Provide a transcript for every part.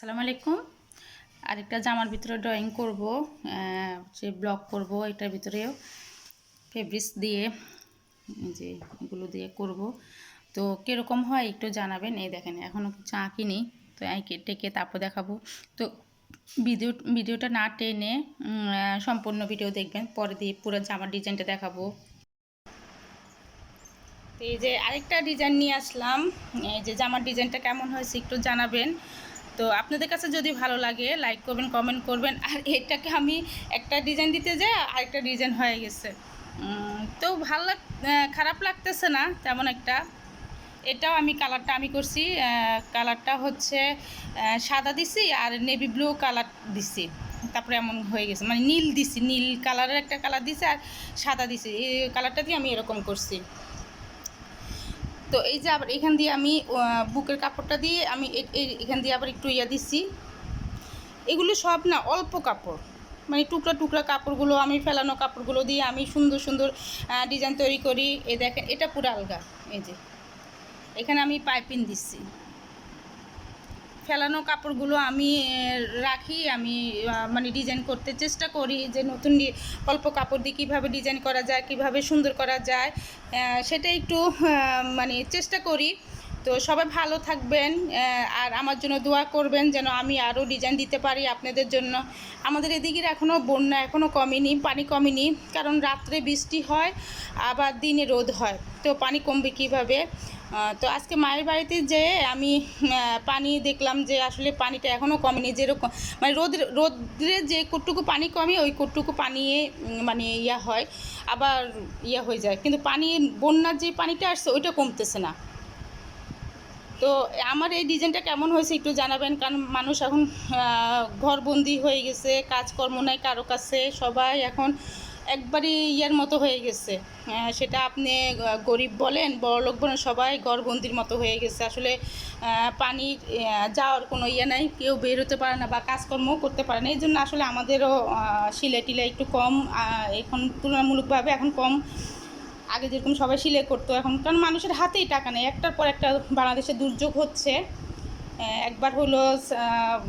আসসালামু আলাইকুম। আরেকটা জামার ভিতরে ড্রয়িং করব যে ব্লক করব, এটার ভিতরেও ফেব্রিক্স দিয়ে যে এগুলো দিয়ে করব। তো কীরকম হয় একটু জানাবেন, এই দেখেন এখনও কিছু আঁকিনি তো এঁকে টেকে তারপর দেখাবো। তো ভিডিও ভিডিওটা না টেনে সম্পূর্ণ ভিডিও দেখবেন, পরে দিয়ে পুরো জামার ডিজাইনটা দেখাবো। এই যে আরেকটা ডিজাইন নিয়ে আসলাম, এই যে জামার ডিজাইনটা কেমন হয়েছে একটু জানাবেন। তো আপনাদের কাছে যদি ভালো লাগে লাইক করবেন কমেন্ট করবেন। আর এটাকে আমি একটা ডিজাইন দিতে যাই, আরেকটা ডিজাইন হয়ে গেছে। তো ভালো লাগ খারাপ লাগতেছে না, তেমন একটা। এটাও আমি কালারটা আমি করছি কালারটা হচ্ছে সাদা দিছি আর নেভি ব্লু কালার দিছি। তারপরে এমন হয়ে গেছে মানে নীল দিছি, নীল কালারের একটা কালার দিছি আর সাদা দিছি। এই কালারটা দিয়ে আমি এরকম করছি। তো এই যে আবার এখান দিয়ে আমি বুকের কাপড়টা দিয়ে আমি এখান দিয়ে আবার একটু ইয়া দিচ্ছি। এগুলো সব না অল্প কাপড় মানে টুকরা টুকরা কাপড়গুলো, আমি ফেলানো কাপড়গুলো দিয়ে আমি সুন্দর সুন্দর ডিজাইন তৈরি করি। এ দেখেন, এটা পুরো আলগা, এই যে। এখানে আমি পাইপিং দিচ্ছি। ফেলানো কাপড়গুলো আমি রাখি, আমি মানে ডিজাইন করতে চেষ্টা করি যে নতুন অল্প কাপড় দিয়ে কীভাবে ডিজাইন করা যায়, কীভাবে সুন্দর করা যায় সেটা একটু মানে চেষ্টা করি। তো সবাই ভালো থাকবেন আর আমার জন্য দোয়া করবেন যেন আমি আরও ডিজাইন দিতে পারি আপনাদের জন্য। আমাদের এদিকের এখনও বন্যা এখনও কমেনি, পানি কমেনি, কারণ রাত্রে বৃষ্টি হয়, আবার দিনে রোদ হয়। তো পানি কমবে কীভাবে? তো আজকে মায়ের বাড়িতে যে আমি পানি দেখলাম যে আসলে পানিটা এখনও কমেনি, যেরকম মানে রোদ রোদ্রে যে কটুকু পানি কমে, ওই কটুকু পানি মানে ইয়া হয়, আবার ইয়া হয়ে যায়। কিন্তু পানি, বন্যার যে পানিটা আসছে, ওইটা কমতেছে না। তো আমার এই ডিজাইনটা কেমন হয়েছে একটু জানাবেন? কারণ মানুষ এখন ঘরবন্দি হয়ে গেছে, কাজকর্ম নাই কারও কাছে, সবাই এখন একবারই ইয়ার মতো হয়ে গেছে। সেটা আপনি গরিব বলেন, বড়লোক বলেন, সবাই ঘরবন্দির মতো হয়ে গেছে। আসলে পানি যাওয়ার কোনো ইয়ে নাই, কেউ বের হতে পারে না বা কাজকর্মও করতে পারে না। এই জন্য আসলে আমাদেরও সিলাই টিলাই একটু কম এখন তুলনামূলকভাবে এখন কম আগে যেরকম সবাই সিলাই করতো, এখন কারণ মানুষের হাতেই টাকা নেই। একটার পর একটা বাংলাদেশে দুর্যোগ হচ্ছে। একবার হলো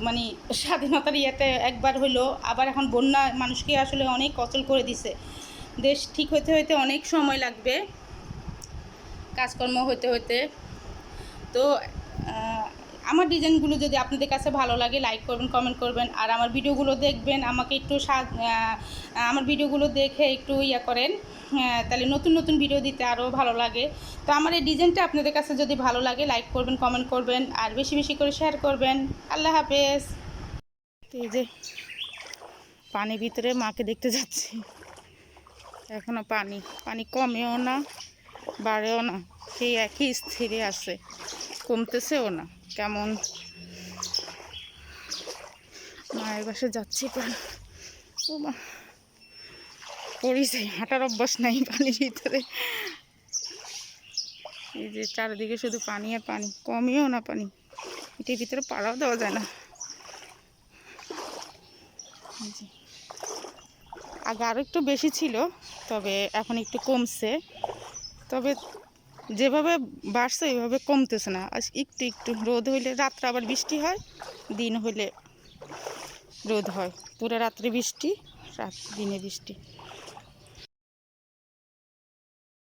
মানে স্বাধীনতার ইয়েতে একবার হলো, আবার এখন বন্যা মানুষকে আসলে অনেক অচল করে দিছে। দেশ ঠিক হতে হতে অনেক সময় লাগবে, কাজকর্ম হতে হতে তো আমার ডিজাইনগুলো যদি আপনাদের কাছে ভালো লাগে লাইক করবেন কমেন্ট করবেন আর আমার ভিডিওগুলো দেখবেন আমাকে একটু আমার ভিডিওগুলো দেখে একটু ইয়া করেন আহ, তাহলে নতুন নতুন ভিডিও দিতে আরও ভালো লাগে। তো আমার এই ডিজাইনটা আপনাদের কাছে যদি ভালো লাগে লাইক করবেন কমেন্ট করবেন আর বেশি বেশি করে শেয়ার করবেন। আল্লাহ হাফেজ। এই যে পানি ভিতরে মাকে দেখতে যাচ্ছি। এখনও পানি পানি কমেও না বাড়েও না সেই একই স্থিরে আছে। কমতেছেও না। কেমন? মায়ের বাসে যাচ্ছি পানি ও মা পড়ি যাই হাঁটার অভ্যাস নাই পানির ভিতরে। এই যে চারিদিকে শুধু পানি আর পানি, কমেও না পানি। এটির ভিতরে পাড়াও দেওয়া যায় না। আগে আরও একটু বেশি ছিল, তবে এখন একটু কমছে। তবে যেভাবে বাড়ছে, ওইভাবে কমতেছে না। আজ একটু একটু রোদ হইলে রাত্রে আবার বৃষ্টি হয়, দিন হইলে রোদ হয়। পুরো রাত্রে বৃষ্টি, রাত দিনে বৃষ্টি।